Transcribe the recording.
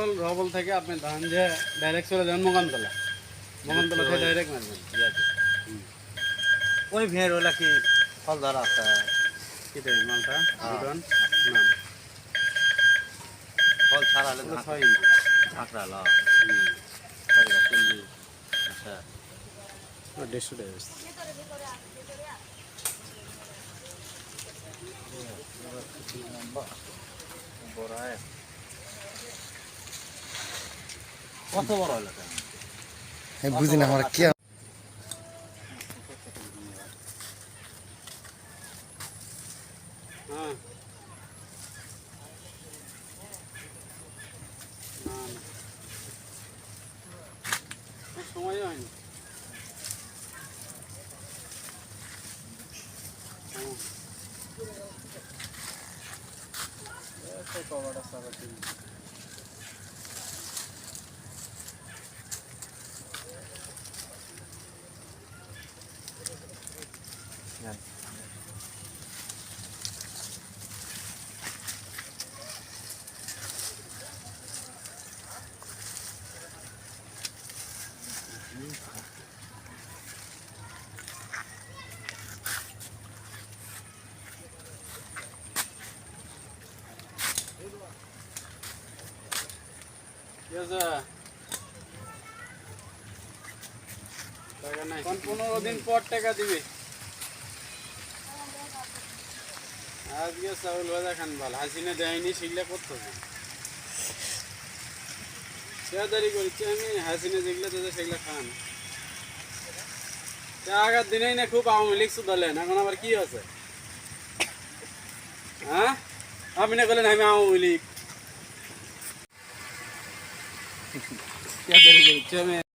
রবল রবল থেকে আপনি ধান যে ডাইরেক্ট চলে যাবেন মোকামতলা মোকামতলা থেকে ডাইরেক্ট মারবেন। ওই ভেড় ওলা কি ফল ধরা আছে কেটে মালটা? হ্যাঁ। দুটন না। ফল ছাড়ালে ছয় ইঞ্চি ঝাঁকড়া ল। হুম। আচ্ছা। দেড়শো টাকা বেশি। বড়ায়। কত বড় হলো কেন আমি বুঝি না আমার কি হ্যাঁ না না ওর সময় হয়নি হুম। এত কবাটা সারা দিন। ঠিক আছে টাকা পনেরো দিন পর টাকা দিবি আজকে চাউল ভাজা খান ভালো। হাসিনা দেয়নি সেগুলা করতেছে শেয়ারদারি করছি আমি, হাসিনা যেগুলো দিতে সেগুলো খান। আগের দিনেই না খুব আওয়ামী লীগ শুধলেন, এখন আবার কি আছে? হ্যাঁ? আপনি না বললেন আমি আওয়ামী লীগ। শেয়ারদারি করছি আমি।